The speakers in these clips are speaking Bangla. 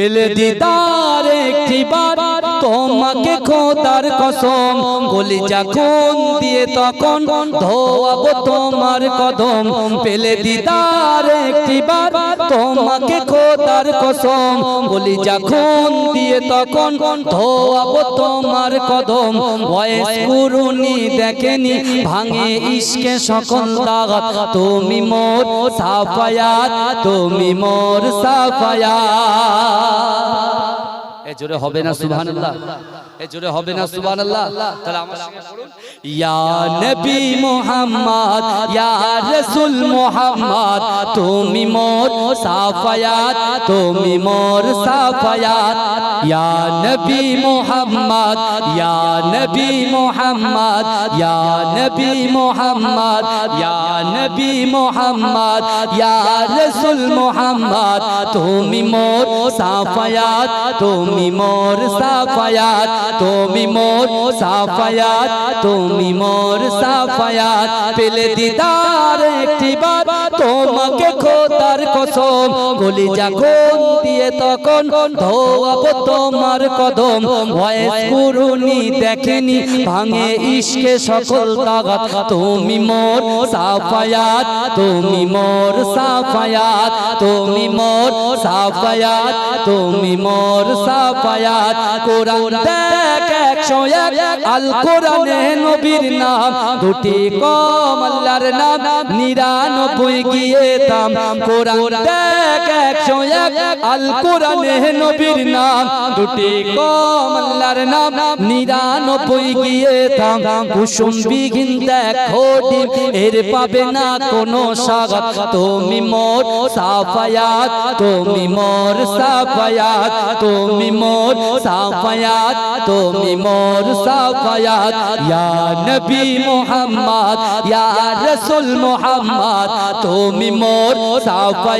পেলে দিদার একটি বার তোমাকে খোদার কসম গলি যখন দিয়ে তখন ধোয়াবো তোমার কদম। পেলে দিদার একটি বার তোমাকে খোদার কসম গলি যখন দিয়ে তখন ধোয়াবো তোমার কদম। বয়স কুরুনি দেখেনি, ভাঙে ইশকে সকল দাগাত তুমি মোর সাফায়াত, তুমি মোর সাফায়াত। এ জোরে হবে না, সুবহানাল্লাহ। জোরে হবে না, সুবহানাল্লাহ। তাহলে নবী মুহাম্মদ, ইয়া রাসূল মুহাম্মদ, তুমি মোর সাফায়াত, তুমি মোর সাফায়াত। ইয়া নবী মুহাম্মদ, ইয়া নবী মুহাম্মদ, ইয়া নবী মুহাম্মদ, ইয়া নবী মুহাম্মদ, ইয়া রাসূল মুহাম্মদ, তুমি মোর সাফায়াত, তুমি মোর সাফায়াত। তুমি মোর সাফায়াত তুমি মোর সাফায়াত। পেলে দিদার একটি বার তোমাকে খোদার কসম গলি যখন দিয়ে তখন ধোয়াবো তোমার কদম। ভয়েস কুরুনি দেখেনি, ভাঙে ইশকে সকল তাগাত। তুমি মোর সাফায়াত, তুমি মোর সাফায়াত, তুমি মোর সাফায়াত, তুমি মোর সাফায়াত। কোরআন দেখ একশো এক আল কোরআনে নবীর নাম। দুটি কম আল্লাহর নাম, নিরানব্বই গিয়ে দাম। কোরআন দেখ একশো এক আল কোরআনে নবীর নাম। দুটি কম আল্লাহর নাম। নিরানব্বই গিয়ে দাম কুসুম বিঘিন দেখো ডিম এর পাবে না কোনো স্বাগত। তুমি মোর সাফায়াত। তুমি মোর সাফায়াত। তুমি মোর সাফায়াত। তুমি মোর সাফায়াত। ইয়া নবী মুহাম্মদ। ইয়া রাসূল মুহাম্মদ। তুমি মোর সাফায়াত।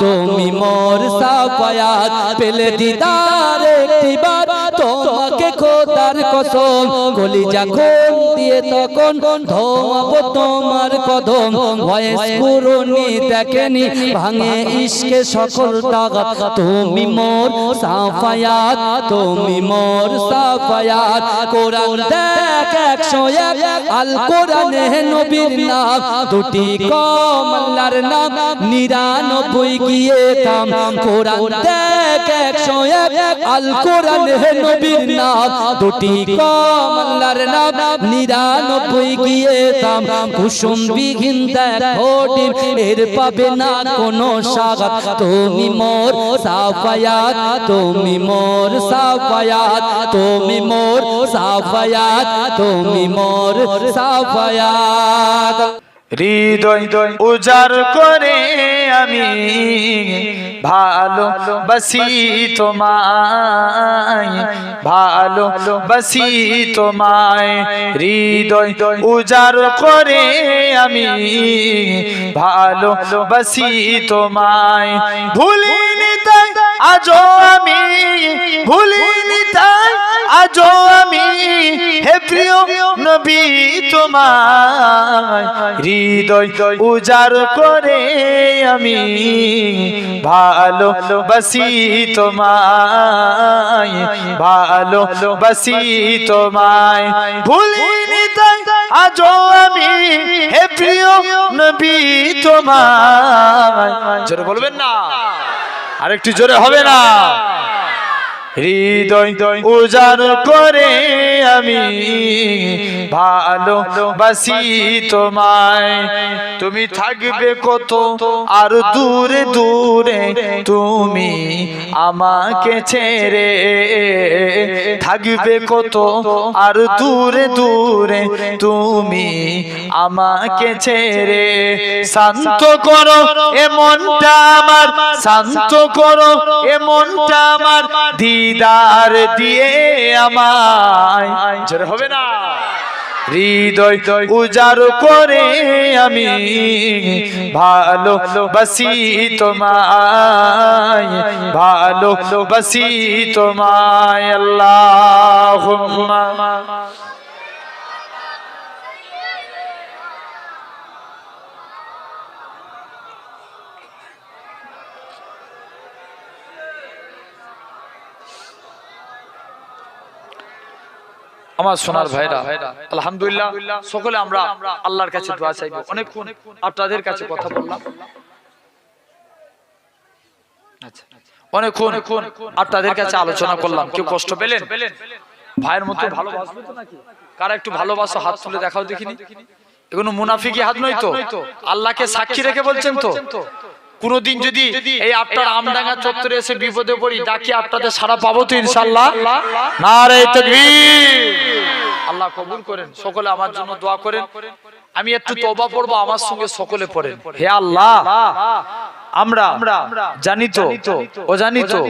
তুমি মোর সাফায়াত। পেলে দিদার একটি বার তোমাকে খোদার কসম গলি যখন দিয়ে তখন ধোয়াবো তোমার কদম। ভয়েস পুরনি দেখেনি, ভাঙে ইশকে সকল তাগাত তুমি মোর সাফায়াত, তুমি মোর সাফায়াত। কোরআন দেখ একশো এক আল কোরআনে নবীর নাম। দুটি কম আল্লাহর নাম, নিরানব্বই গিয়ে কাম কোরআন দেখ একশো এক আল কোরআনে নবীর নাম দুটি কম আল্লাহর নাম, নিরানব্বই গিয়ে দাম। কুসুম বিঘিন দেখো এর পাবে না কোনো স্বাগত। তুমি মোর সাফায়াত, তুমি মোর সাফায়াত, তুমি মোর সাফায়াত, তুমি মোর সাফায়াত। হৃদয় উজার করে আমি ভালো বসি তোমায়, ভালো বসি তোমায়, হৃদয় উজার করে আমি ভালো বসি তোমায়। ভুলিনি তাই আজও আমি, ভুলিনি তাই আজও আমি হে প্রিয় নবী তোমায় হৃদয় উজার করে আমি ভালো বসি তোমায়, ভালো বসি তোমায়। ভুলিনি তাই আজও আমি, হে প্রিয় নবী তোমায়। জোরে বলবেন না? আরেকটু জোরে হবে না? হৃদয় উজার করে আমি ভালো বাসি তোমায়। তুমি থাকবে কত আর দূরে দূরে তুমি আমাকে ছেড়ে থাকবে কত আর দূরে দূরে তুমি আমাকে ছেড়ে শান্ত করো এমনটা মনটা আমার শান্ত করো এমনটা মনটা আমার। দিদার দিয়ে আমায়। হবে না? হৃদয় উজার করে আমি ভালো বসি তোমায় ভালো বসি তোমায়। আল্লাহ আমার সোনার ভাইরা আলহামদুলিল্লাহ সকলে আমরা আল্লাহর কাছে দোয়া চাইব। অনেকক্ষণ আপনাদের কাছে কথা বললাম। আচ্ছা। অনেকক্ষণ আপনাদের কাছে আলোচনা করলাম। কেউ কষ্ট পেলেন? ভাইয়ের মতো ভালোবাসবে তো নাকি? কারা একটু ভালোবাসো হাত তুলে দেখাও দেখিনি? এগুলো মুনাফিকি হাত নয় তো? আল্লাহকে সাক্ষী রেখে বলছেন তো? কোনদিন যদি এই আপনার আমডাঙ্গা চত্বরে এসে বিপদে পড়ি ডাকি আপনাদের সারা পাবো তো ইনশাল্লাহ। না রে আল্লাহ কবুল করেন সকলে আমার জন্য দোয়া করেন। আমি একটু তবা পড়ব আমার সঙ্গে সকলে পড়েন। হে আল্লাহ। আমরা জানি তো ও জানি তো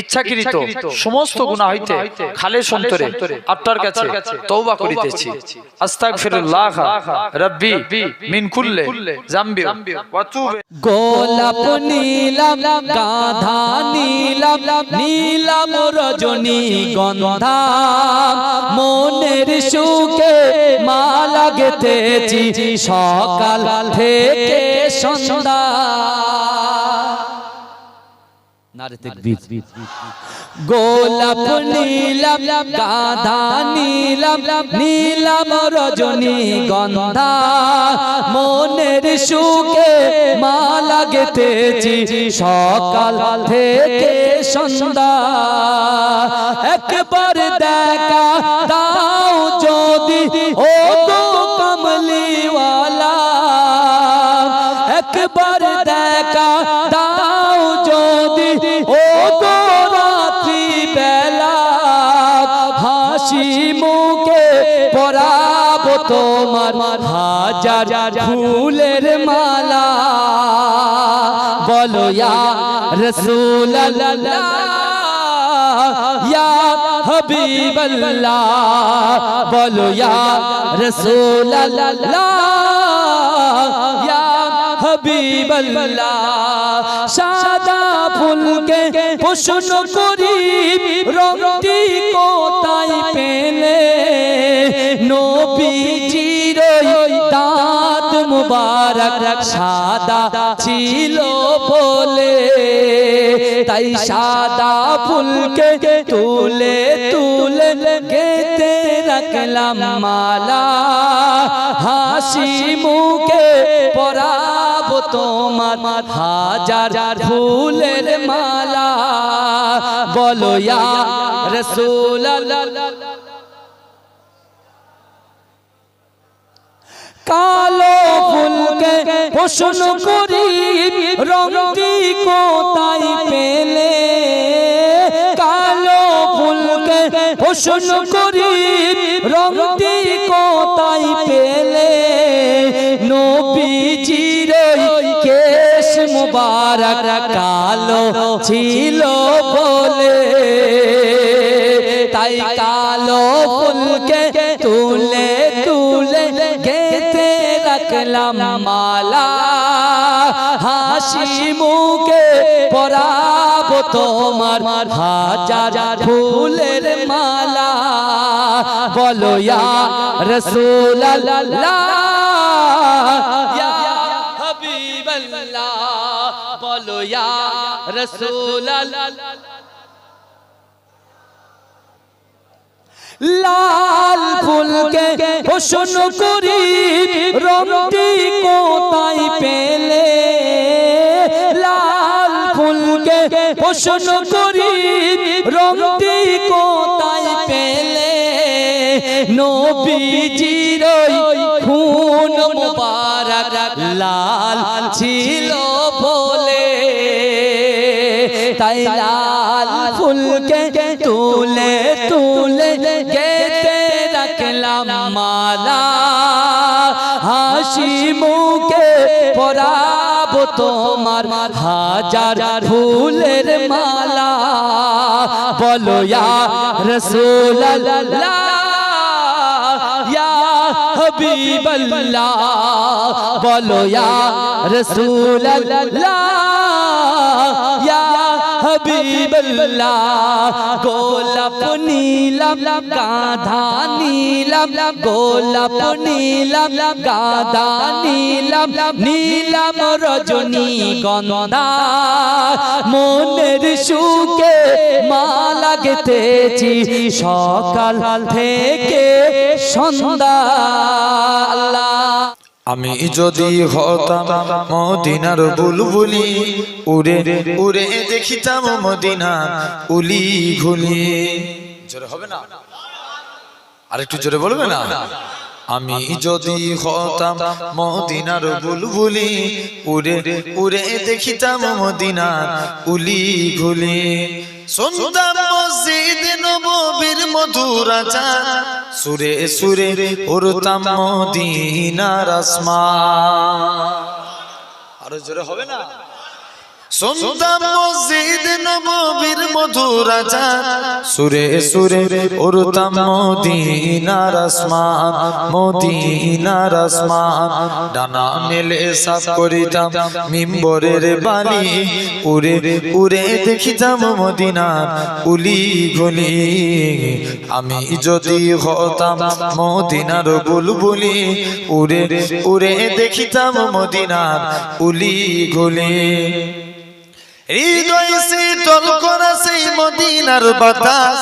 ইচ্ছাকৃত সমস্ত গুনাহ হইতে খালে সন্তরে আপনার কাছে তওবা করিতেছি। আস্তাগফিরুল্লাহ রাব্বি মিন কুল্লি জামবি ওয়া তুব গোলাপ নীলাম গাধা নীলাম নীলাম রজনী গন্ধা। মনের সুখে মালা গেতেছি সকাল থেকে সন্ধ্যা। গোলাপ নীলাম গাধা নীলাম নীলাম রজনী গন্ধা। মনের সুখে মালা গেতেছি সকাল থেকে সন্ধ্যা। একবার দেখা দাও যদি। ও তোমার হাজার ফুলের মালা। বলো, ইয়া রসুল্লাহ ইয়া হাবিবাল্লাহ। বলো, ইয়া রসুল্লাহ ইয়া হাবিবাল্লাহ। সাদা ফুলকে প্রশ্ন করি, রংটি কোথায় পেলে? নবীজির মুবারক সাদা ছিল বলে। তাই সাদা ফুলকে তুলে তুলে গেতে রাখলাম মালা। হাসি মুখে পরাব তোমার হাজার ফুলের মালা। বলো ইয়া রসুল্লাহ কালো ফুলকে প্রশ্ন করি, রংটি কোথায় পেলে? কালো ফুলকে প্রশ্ন করি, রংটি কোথায় পেলে? নবীজির কেশ মুবারক, কালো ছিল বলে। তাই কালো ফুলকে মালা, হাসি মুখে পরাব তোমার হাজার ফুলের মালা। বলো, ইয়া রসুল্লাহ ইয়া হাবিবাল্লাহ। বলো, ইয়া রসুল্লাহ লাল ফুলকে প্রশ্ন করি রংটি কোথায় পেলে? লাল ফুলকে প্রশ্ন করি রংটি কোথায় পেলে? নবীজির খুন মুবারক লাল ছিল বলে। তাই লাল ফুলকে তুলে হাসি মুখে পরাব তোমার হাজার ফুলের মালা। বলো, ইয়া রসুল্লাহ ইয়া হাবিবাল্লাহ। বলো, ইয়া রসুল্লাহ ইয়া হাবিবাল্লাহ, গোলাপ নীলাম, গাধা নীলাম, গোলাপ নীলাম, গাধা নীলাম নীলাম রজনী গন্ধা। মনের সুখে মালা গেতেছি সকাল থেকে সন্ধ্যা। আমি যদি হতাম মদিনার বুলবুলি উড়ে উড়ে দেখিতাম মদিনা উলি ঘুলি। জোরে হবে না? আরেকটু জোরে বলবে না? আমি যদি হতাম মদিনার বুলবুলি উড়ে উড়ে দেখিতাম মদিনা উলি ঘুলি। শুনতাম মসজিদ নবীর মধুর আচার। সুরে সুরে উড়তাম মদিনার আসমান। আরও জোরে হবে না? শুনতাম মসজিদ নববীর মধুর আচার। সুরে সুরে উড়তাম মদিনার আসমান মদিনার আসমান। ডানা মেলে সাফ করিতাম মিম্বরের বালি। উড়ে উড়ে দেখিতাম মদিনার উলি গলি। আমি যদি হতাম মদিনার বুলবুলি, উড়ে উড়ে দেখিতাম মদিনার উলি গলি। হৃদয় শীতল করা সেই মদিনার বাতাস।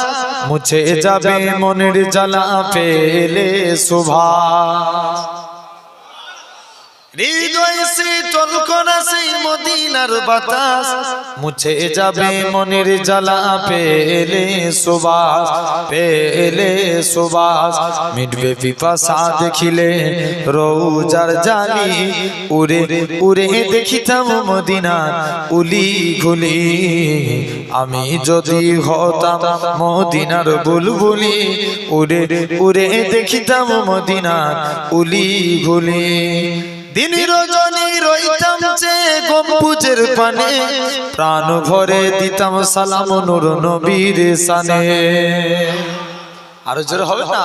মুছে যাবে মনের জ্বালা পেলে হৃদয় শীতল করা সেই মদিনার বাতাস। মুছে যাবে মনের জ্বালা, পেলে সুবাস পেলে সুবাস। মিটবে পিপাসা দেখিলে রৌজার জালি। উড়ে উড়ে দেখিতাম মদিনার উলি ঘুলি। আমি যদি হতাম মদিনার বুলবুলি, উড়ে উড়ে দেখিতাম মদিনার উলি ঘুলি। দিন রজনী রইতাম যে গম্বুজের পানে দিতাম সালাম নূর নবীর সানে। আরও জোর হবে না?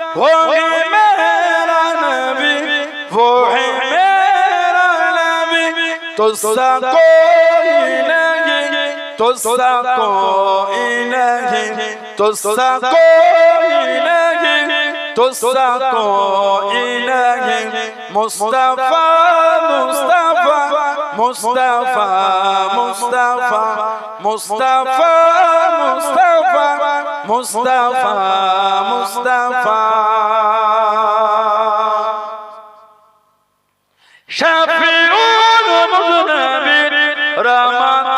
वो है मेरा नबी वो है मेरा नबी तो सा कोई नहीं तो सा कोई नहीं तो सा कोई नहीं तो सा कोई नहीं मुस्तफा मुस्तफा মুস্তাফা মুস্তাফা মুস্তাফা মুস্তাফা মুস্তাফা মুস্তাফা শাফিউল মুজনাবির রহমান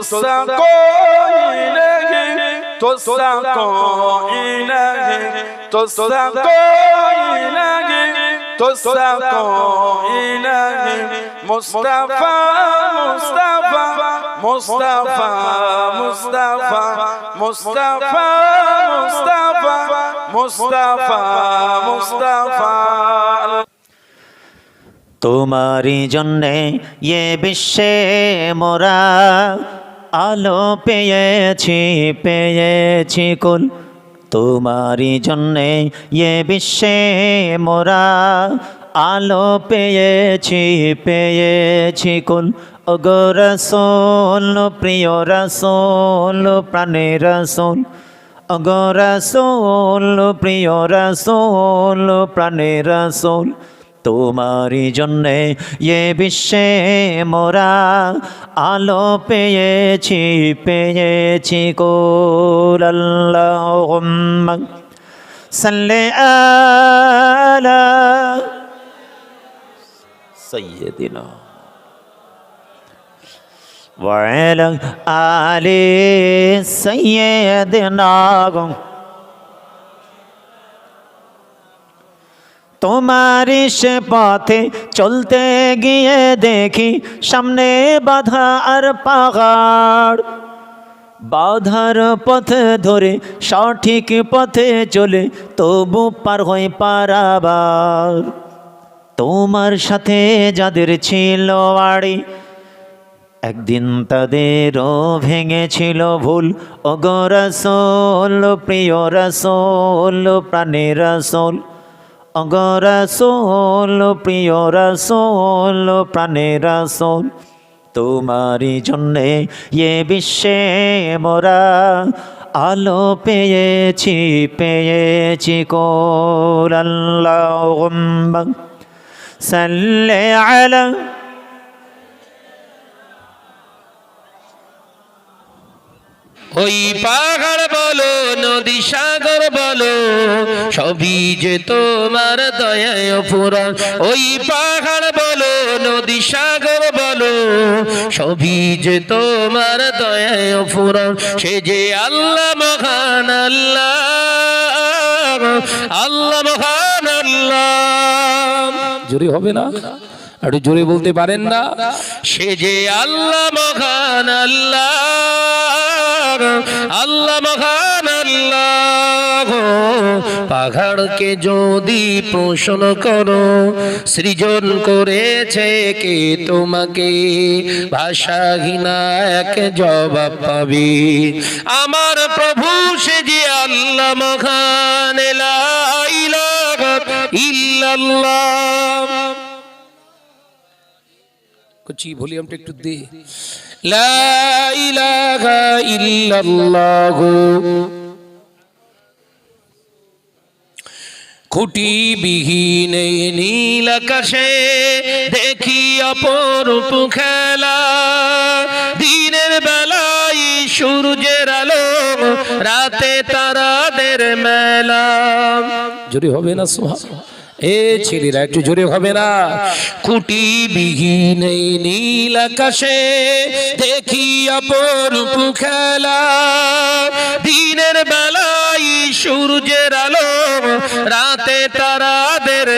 তোসা কইনে তোসা কইনে তোসা কইনে তোসা কইনে মুস্তাফা মুস্তাফা মুস্তাফা মুস্তাফা মুস্তাফা মুস্তাফা মুস্তাফা মুস্তাফা তোমারি জন্যে এ বিশ্বে মোরা আলো পেয়েছি পেয়েছি কুল। তোমারই জন্যে এ বিশ্বে মোরা আলো পেয়েছি পেয়েছি কুল। ওগো রসোল, প্রিয় রসোল, প্রাণের রসোল। ওগো রসোল, প্রিয় রসোল, প্রাণের রসোল। তোমারই জন্যে এ বিশ্বে মোরা আলো পেয়েছি পেয়েছি কোল আল্লাহুম্মা সাল্লে আলা সাইয়্যিদিনা وعلى آل سيدنا তোমার সে পথে চলতে গিয়ে দেখি, সামনে বাধা আর পাহাড়। বাধার পথে ধরে, সঠিক পথে চলে, তবু পার হয়ে পারাবার। তোমার সাথে যাদের ছিল আড়ি, একদিন তাদেরও ভেঙেছিল ভুল। অগরসোল প্রিয় রসোল, প্রাণের রসোল অগরসোল প্রিয় রাসোল প্রাণের রসোল, তোমারই জন্যে এ বিশ্বে মোরা আলো পেয়েছি পেয়েছি কোল আল্লাহ সাল্লে আলা ওই পাহাড় বলো, নদী সাগর বলো, সবই যে তোমার দয়ায় পুরাণ ওই পাহাড় বলো, নদী সাগর বলো, সবই যে তোমার দয়ায় পুরাণ সে যে আল্লাহ মহান আল্লাহ আল্লাহ মহান আল্লাহ। জোরে হবে না? একটু জোরে বলতে পারেন না? সে যে আল্লাহ মহান আল্লাহ আল্লাহ মহান আল্লাহ, পাহাড়কে যদি পোষণ করো, সৃজন করেছে কে তোমাকে? ভাষাহীনা এক জবাব পাবি। আমার প্রভু সে যে আল্লাহ মহান ইল্লাল্লাহ। করছি, ভলিউমটা একটু দে। খুঁটি বিহীন নীল আকাশে দেখি অপরূপ খেলা। দিনের বেলায় সূর্যের আলো, রাতে তারাদের মেলা। জোরে হবে না সোহা এ ছেলেরা একটু জোরে হবে না। কুটি বিহীন নীল আকাশে দেখি অপরূপ খেলা। দিনের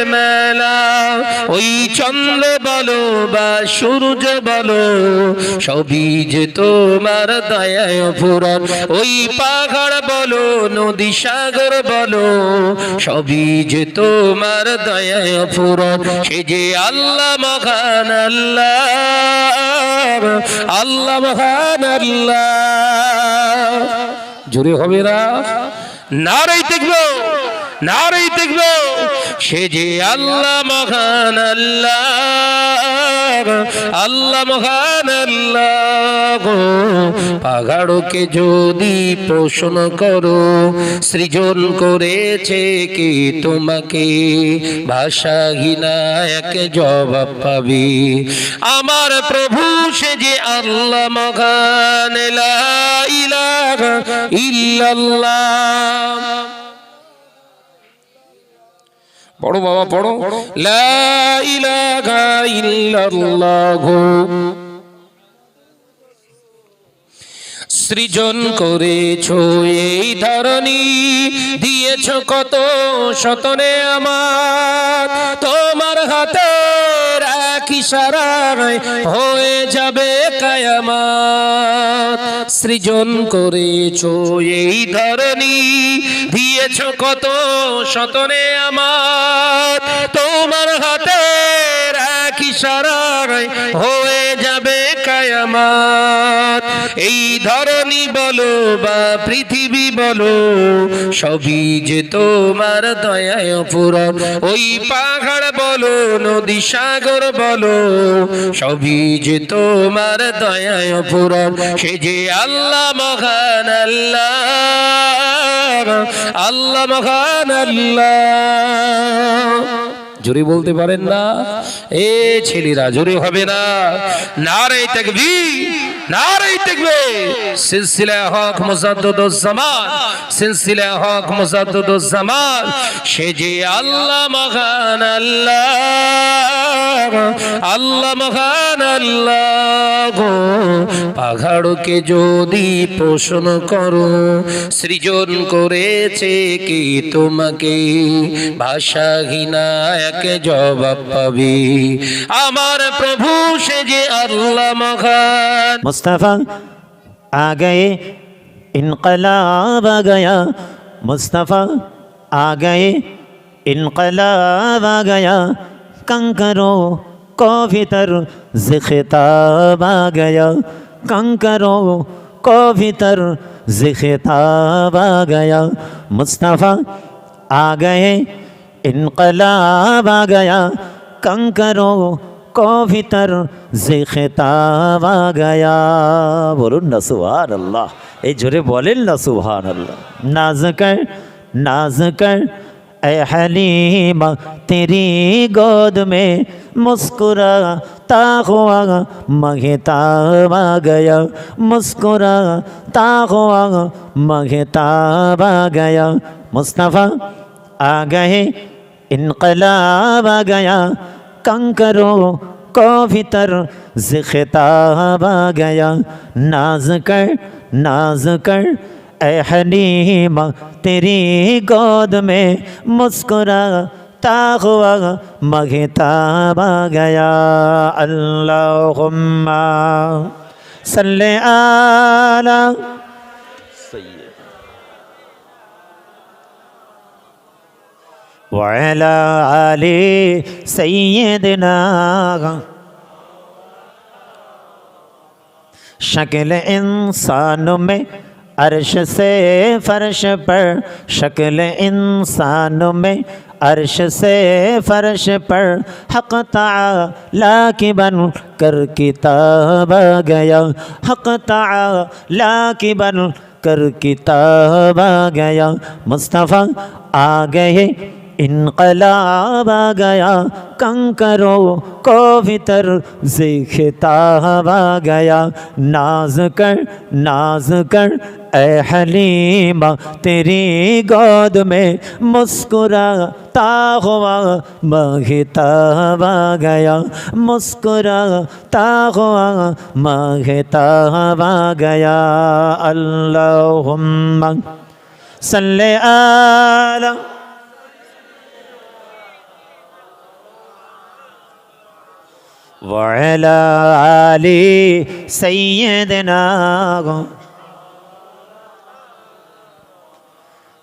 মেলা। ওই চন্দ্র বলো বা সূর্য বলো, সবই যে তোমার দয়ায় পুরাণ ওই পাহাড় বলো, নদী সাগর বলো, সবই যে তোমার দয়ায় পুরাণ সে যে আল্লাহ মহান আল্লাহ আল্লাহ মহান আল্লাহ। জোরে হবে না? নারই দেখব নারই দেখব। সে যে আল্লাহ মহান আল্লাহ আল্লাহ মহান আল্লাহ। পাহাড়কে যদি পোষণ করো, সৃজন করেছে কি তোমাকে? ভাষাহীনা এক জবাব পাবি। আমার প্রভু সে যে আল্লাহ মহান ইল্লাল্লাহ। পড়ো বাবা, পড়ো। লা সৃজন করেছ এই ধরনী দিয়েছ কত শতনে আমার। তোমার হাতে রাখি সারায় হয়ে যাবে কায়ামাত। সৃজন করেছ এই ধরনী দিয়েছ কত শতনে আমার। তোমার হাতে রাখি সারা হয়ে যাবে কায়ামাত এই ধরনী বলো বা পৃথিবী বলো, সবই যে তোমার দয়ায় পুরন ওই পাহাড় বলো, নদী সাগর বলো, সবই যে তোমার দয়ায় পুরন সে যে আল্লাহ মহান আল্লাহ আল্লাহ মহান আল্লাহ। জোরে বলতে পারেন না? এ ছেলেরা, জোরে হবে না। নারে তাকবি তাকবি হক হক সে যে আল্লাহ আল্লাহ গো। পাহাড়কে যদি পোষণ করো, সৃজন করেছে কি তোমাকে? ভাষাহীনা এক জবাব পাবি। আমার প্রভু, সে যে আল্লাহ মহান। মুস্তাফা আ গে ইনকলাব আ গয়া মুস্তাফা আ গে ইনকলাব আ গয়া কঙ্করো کو بھی تر خطاب آ گیا کنکروں کو بھی انقلاب آ گیا کنکروں کو بھی تر خطاب آ گیا বলুন না সুহান আল্লাহ এই জোরে বলেন না সুহান আল্লাহ নাজ কর নাজ কর اے حلیمہ تیری گود میں مسکرا تا ہوا مگتا آ گیا مسکرا تا ہوا مگتا آ گیا مصطفیٰ آ گئے انقلاب آ گیا کنکروں کو بھی ز خطاب آ گیا ناز کر ناز کر، اے حلیم تیری گود میں مسکرا تا ہوا مغتاب آ گیا اللہ صلی اللہ وعلى آل سيدنا شکل انسان میں عرش سے فرش پر، شکل انسان میں عرش سے فرش پر حق تعالیٰ کی بن کر کتاب گیا، حق تعالیٰ کی بن کر کتاب گیا۔ مصطفیٰ آ گئے انقلاب آ گیا کنکروں کو فطر خطاب آ گیا ناز کر ناز کر اے حلیمہ تیری گود میں مسکراتا ہوا مہتاب آ گیا مسکراتا ہوا مہتاب آ گیا اللہم صلی اللہ وعلى آل سيدنا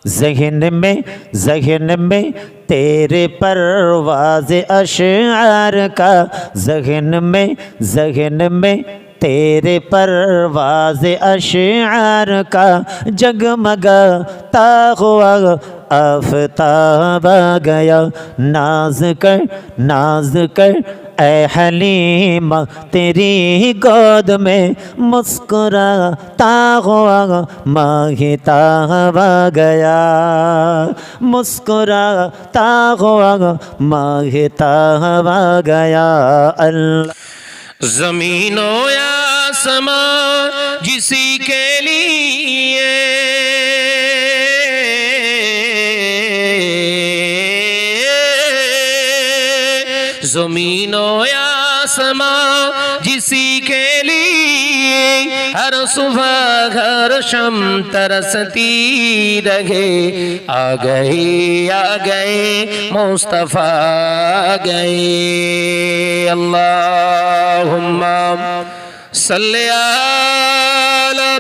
ذہن میں ذہن میں تیرے پرواز اشعار کا ذہن میں ذہن میں تیرے پرواز اشعار کا جگمگتا ہوا آفتاب آ گیا ناز کر ناز کر اے حلیم تیری گود میں مسکراتا ہوا ماہی ہوا گیا۔ مسکرا ہوا مانگتا ہوا گیا۔ اللہ۔ زمین و یا سما جسی کے لیے जमीनो आसमां जिसी के लिए हर सुबह हर शम तरसती रहे आ गए आ गए मुस्तफ़ा आ गए अल्लाहुम्मा सल्ले आला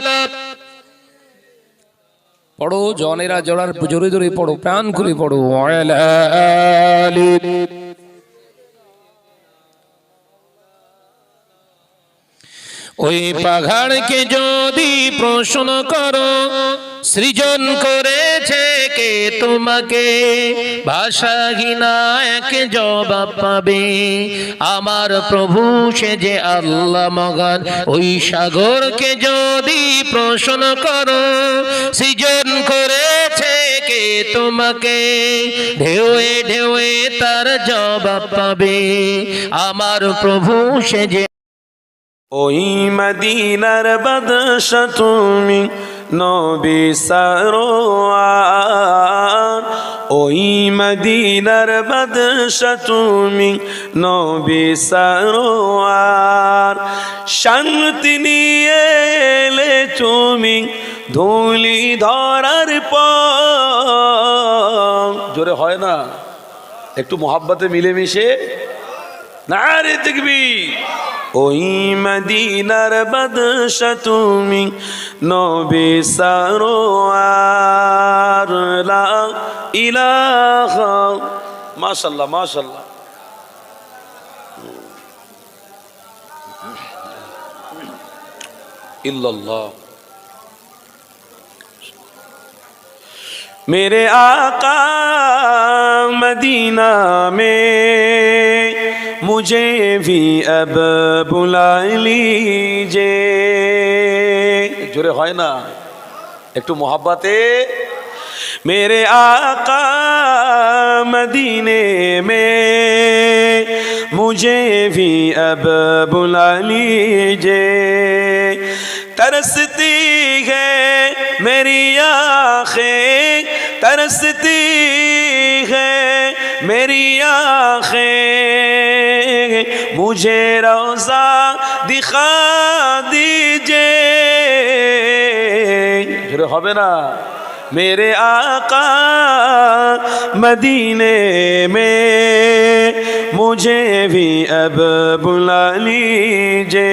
পড়ো জনেরা জড়ার জোরে জোরে পড়ো প্রাণ খুলে পড়ো ওয়ালা আলি ওই পাহাড়কে যদি প্রশ্ন করো সৃজন করেছে কে তোমাকে? ভাষাহীনা এক জবাব পাবে। আমার প্রভু সে যে আল্লাহ মগান ওই সাগরকে যদি প্রশ্ন করো সৃজন করেছে কে তোমাকে? ঢেউয়ে ঢেউয়ে তার জবাব পাবে। আমার প্রভু সে যে ওই মদিনার বদশ তুমি নবী সরোয়ার। ওই মদিনার বদশ তুমি নবী সরোয়ার। শান্তি নিয়ে তুমি ধুলি ধরার পর। জোরে হয় না? একটু মোহাব্বতে মিলেমিশে? না রে দেখবি ওই মদিনার বদশ তুমি নবে সারো আর ইলাহ, মাশাল্লাহ মাশাল্লাহ। ইল্লাল্লাহ। মেরে আকা মদিনা মে मुझे भी अब बुला लीजिए জোরে হয় না একটু মোহাব্বতে मेरे आका मदीने में मुझे भी अब बुला लीजिए तरसती है मेरी आंखें ترستی ہے میری آنکھیں۔ مجھے روزہ دکھا دیجیے۔ پھر نا، میرے آقا مدینے میں مجھے بھی اب بلا لیجے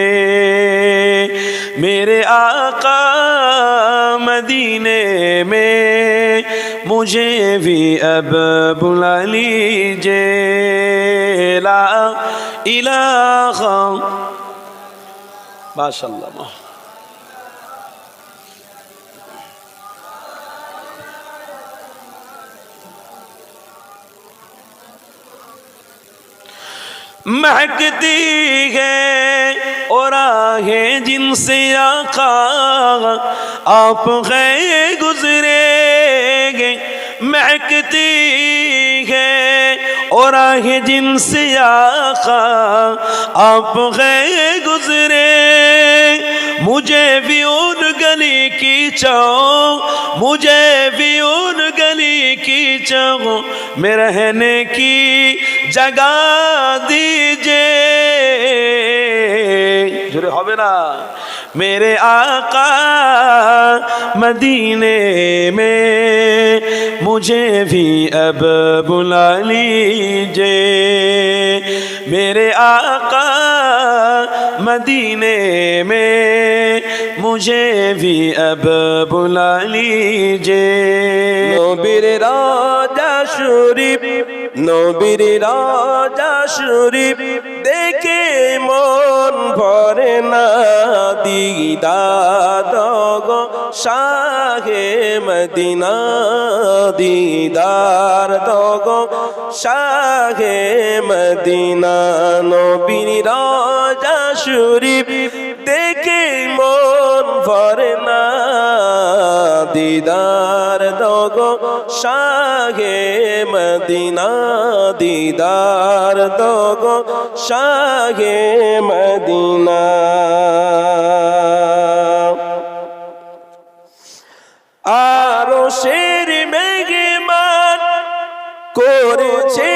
میرے آقا مدینے میں मुझे भी अब बुला लीजिए ला इलाहा माशाल्लाह महकती है और आहे जिनसे आका आप गए مہکتی ہے اور آہ جن سے آقا آپ غیر گزرے، مجھے بھی ان گلی کی چاؤ مجھے بھی ان گلی کی چاؤ میں رہنے کی جگہ دیجیے۔ جرے ہوئے نا۔ میرے آقا مدینے میں مجھے بھی اب بلا لیجے میرے آقا مدینے میں مجھے بھی اب بلا لیجیے نوبر راجا شریف নবীর রাজা শরীফ, দেখে মন ভরে না দিদাদ গো শাহে মদিনা দিদার দগো, শাহে মদিনা। নবীর রাজা শরীফ, দেখে না দিদার দগো শাহে মদিনা দিদার দগো শাহে মদিনা। আরও শের মেঘমান করেছেন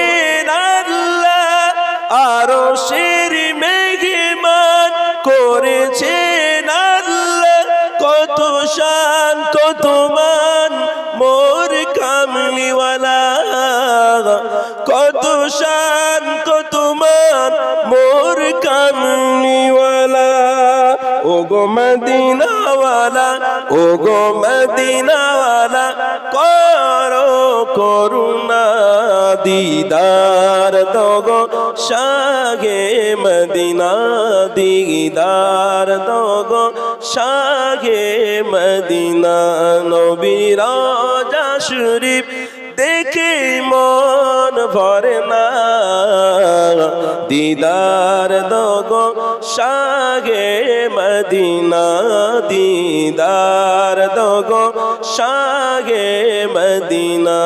মদিনাওয়ালা ও গো মদিনাওয়ালা, করো করুণা দিদার দগো সাগে মদিনা দিদার দগো সাগে মদিনা নবীর শরীফ দেখে মন ভরে না। দিদার দগো শাহে মদিনা দিদার দগো শাহে মদিনা